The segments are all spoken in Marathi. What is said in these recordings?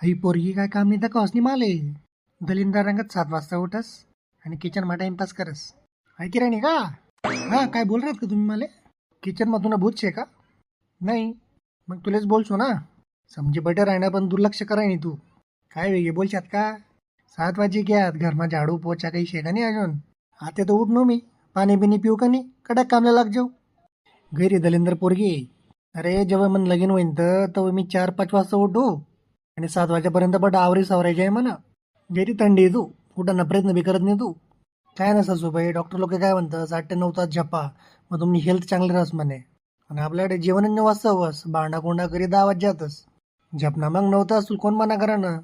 ही पोरगी काय काम नाही तर कसनी माले दलिंदर रंगत सात वाजता उठस आणि किचनमा टाइमपास करस ऐकी राणी का हा काय बोल राहत का तुम्ही मला किचनमधून भूत शे का नाही मग तुलेच बोलसो ना समजे बटर आहे ना पण दुर्लक्ष करायनी नाही तू काय वेगळे बोलशात का सात वाजे घ्यात घरमा झाडू पोचा काही शे का नाही अजून आता तर उठ मी पाणी बिनी पिऊ का नाही कडक कामला लाग जाऊ घरी दलिंदर पोरगी अरे जेव्हा मन लगीन होईन तर तेव्हा मी चार पाच वाजता उठू आणि सात वाजेपर्यंत बट आवरी सावरायची आहे म्हणा. घरी थंडी आहे तू. कुठं प्रयत्न बी करत नाही तू. काय ना सासूबाई डॉक्टर लोक काय म्हणतात? आठ ते नऊ तास झपा मग तुम्ही हेल्थ चांगली राहस म्हणे. आणि आपल्याकडे जेवण नऊ वाजता हवस भांडा कोंडा करी दहा वाज जातस. झपना मग नऊ तास कोण मना करा ना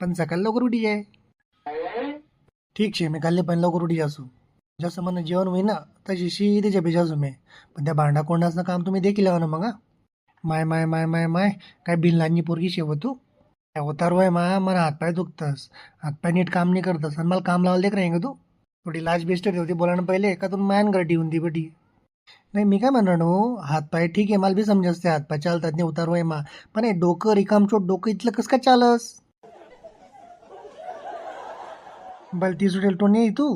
पण सकाळी लवकर उठी जाय. ठीक शे मी काल्ले पण लवकर उठी जासू. जसं म्हणणं जेवण होईना तशी शी झपे जासू मी. पण त्या भांडा कोंडाचं काम तुम्ही देखील लावा ना मग माय माय माय माय माय. काय बिनलांनी पोरगी शेव तू हो. काय होतार मा मला हातपाय दुखतस. हातपाय नीट काम नाही करतस. आणि मला काम लावलं देख नाही का तू? थोडी लाज बेस्ट ठेवते बोला ना पहिले. का तू मॅन करटी होऊन ती बटी? नाही मी काय म्हणणार हो हातपाय ठीक आहे मला बी समजते हातपाय चालतात नाही उतार वय मा. पण हे डोकं रिकामचोट डोकं इथलं कसं काय चालस? बलती सुटेल तो नाही तू.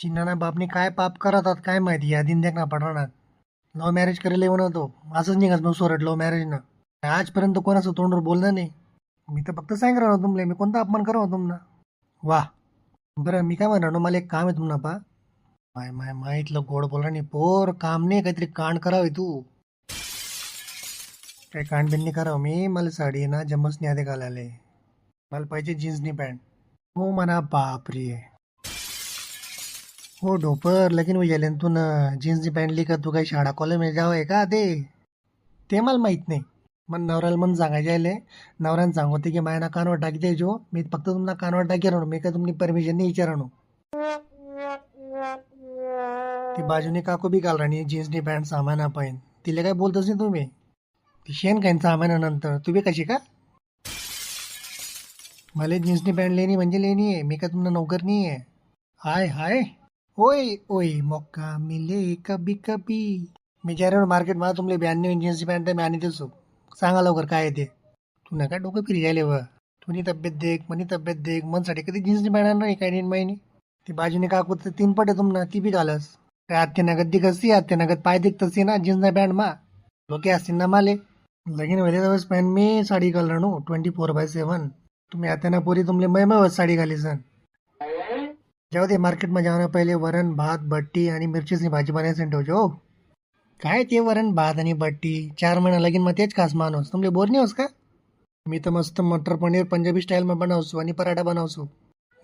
चिन्हाना बापने काय पाप करतात काय माहिती? या दिन देख ना पडणार लव्ह मॅरेज करायला येऊ तो. असंच निघत मग सोरट लव्ह मॅरेज ना. आजपर्यंत कोणाचं तोंडवर बोललं नाही. मी तर फक्त सांग राहणार तुमले मी कोणता अपमान करावं तुमना? वा. बरं मी काय म्हणणार मला एक काम आहे तुम्हाला पा. माय माय माय इथलं गोड बोला नाही पोर काम नाही काहीतरी कांड करावे तू. काय कांड बिन नाही करावं मी मला साडी ना जमस नाही आधी घालायला. मला पाहिजे जीन्सनी पॅन्ट. हो म्हणा बापरे. हो डोपर लगीन गेले तू ना जीन्सची पॅन्ट का तू काही शाळा कॉलेजमध्ये जावं आहे का ते ते मला माहीत नाही. मग नवऱ्याला म्हणून सांगायचे आले. नवऱ्यानं सांगते की माझ्या कानवर टाकी द्यायचो. मी फक्त तुम्हाला कानवर टाकी राहणो मी काय तुमची परमिशन नाही विचारणो ती बाजूने काकू बी घाल राणी जीन्सनी पॅन्ट सामान पाहिन. तिला काय बोलतच नाही तुम्ही? ती शेण खाईन सामानानंतर तू कशी का? मला जीन्सनी पॅन्ट लेणी म्हणजे लेणी आहे. मी काय तुम्हाला नोकर नाही आहे. हाय हाय. ओय ओय मोका मिले कभी कभी. मी ज्यावर मार्केट मला तुमले ब्याण्णव जीन्सची पॅन्ट आहे मी आणि देसो हो. सांगा लवकर काय आहे ते. तू नका डोकं फिरी जायले व. तुनी तब्येत देख मनी तब्येत देख मनसाठी कधी जीन्सनी मिळणार नाही काय नाही महिनी ती बाजूने काकू तर तीन पटे तुमना ती बी घालस. काय आत्ते नगद दिख असती आत्ते नगद पाय दिख तसी ना जीन्स पॅन्ट मा. डोके असतील ना माले. लगीन वेळे दिवस पॅन मी साडी घालणार no twenty four by seven तुम्ही आत्याना पोरी तुमले मैमय साडी घाली सन जाऊ दे मार्केटमध्ये जाऊन पहिले वरण भात भट्टी आणि मिरचीची भाजी बनायचं ठेवजो हो काय ते वरण भात आणि बट्टी? चार महिना लगीन मग तेच खास माणूस. तुमले बोर नाही होस का? मी तर मस्त मटर पनीर पंजाबी स्टाईलमध्ये बनवसो आणि पराठा बनवसो.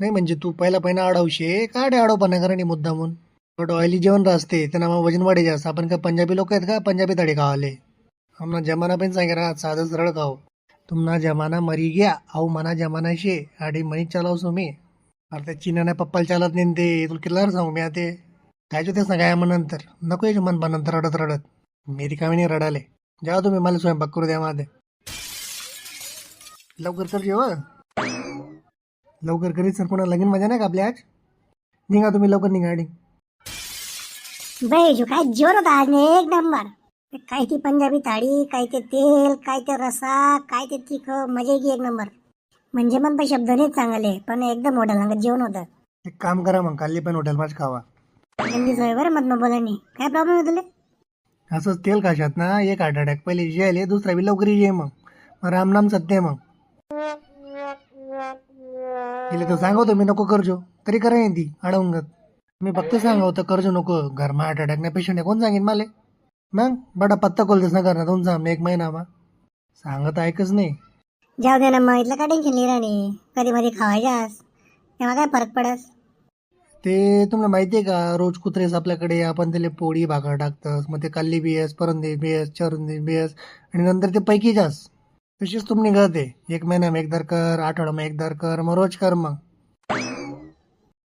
नाही म्हणजे तू पहिला पहिला अडवशे काय अडवपणा करा मुद्दा म्हणून बट ऑइली जेवण राहते त्यांना मग वजन वाढे जास्त. आपण का पंजाबी लोक आहेत का? पंजाबी तडे खावाले. आमना जमाना पण सांगे राहत साधं सरळ खाओ तुमना जमाना मरी गया आऊ मना जमाना शे. आडी मनी चालावसो मी. अरे त्या नाही पप्पाला चालत नाही ते. तुला किल्लावर सांगू मी आता? काय तेच ना काय मग नंतर नको यायचं मन पण नंतर रडत रडत. मी रिकामी नाही रडाले. जेव्हा तुम्ही मला स्वयंपाक करू द्या माझे लवकर कर जेव लवकर करीत सर कोणा लगीन मजा नाही का आपल्या आज? निघा तुम्ही लवकर निघा आडी बाई जो काय जेवण होता आज नाही एक नंबर. ते काय ती पंजाबी थाळी काय ते तेल काय ते रसा काय ते तिख मजा की एक नंबर. म्हणजे मन पण शब्द नाहीच चांगले पण एकदम हॉटेल जेवण होतं. एक काम करा मग काली पण हॉटेल माझ खावा. बरं मत मग नाही काय प्रॉब्लेम आहे तुला? असंच तेल खाशात ना एक हार्ट अटॅक पहिले जे आले दुसरा बी लवकर ये मग. मग रामनाम सत्य मग. तिला तर सांगवतो मी नको करजो. तरी करा ती अडवंगत मी फक्त सांगवतो करजो नको. घरमा हार्ट अटॅक नाही पेशंट आहे कोण सांगेन मला? मग? बडा पत्ता खोलतेस ना करणार तुमचा आम्ही एक महिना मा. सांगत ऐकच नाही. जाऊ दे ना मग इथलं काय टेन्शन नाही राणी कधी मध्ये खावायच्यास? तेव्हा काय फरक पडस? ते तुम्हाला माहिती आहे का रोज कुत्रेस आपल्याकडे आपण त्याला पोळी भाकर टाकतस मग ते कल्ली बियस परंदे बियस चरुंदे बियस आणि नंतर ते पैकी जास. तशीच तुम्ही निघते एक महिना एक दर कर आठवडा एक दर कर मग रोज कर मग.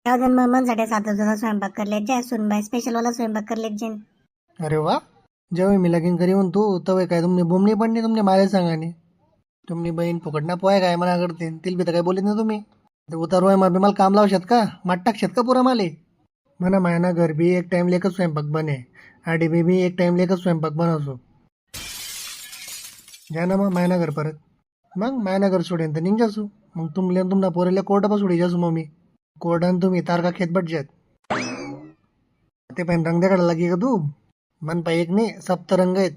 मग मनसाठी सात स्वयंपाक करलेत जा सुनबाई स्पेशल वाला स्वयंपाक जेन अरे वा. जेव्हा मी लगीन करी म्हणून तू तवय काय तुमने बुमणी पडली तुमने मारे सांगाने. तुमनी बहीण फुकटना पोय काय म्हणा करते तिला बी तर काय बोलत ना तुम्ही. उतारवाय मा बी मला काम लावशात का? माट टाकशात का पुरा माले? म्हणा मायना घर बी एक टाइम लेखच स्वयंपाक बने. आडी बी बी एक टाइम लेखच स्वयंपाक बनवतो जा ना मग मायना घर परत. मग मायनगर सोडेन तर निघजासू मग तुमले तुमना पोरेला कोर्टापा सोडी जासू मग मी कोर्टान तुम्ही तारका खेत बटजात ते पण रंग काढायला लागे का तू? मन पाय एक नाही सप्त रंग आहेत.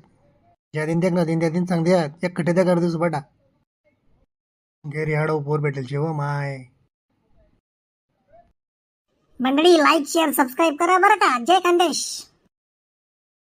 ज्या दिन देख ना दिन त्या दिन सांग द्या एक खटे त्या करतेस बटा. घरी हाडव पोर भेटेल शेव माय. मंडळी लाईक शेअर सबस्क्राईब करा बरं का? जय खानदेश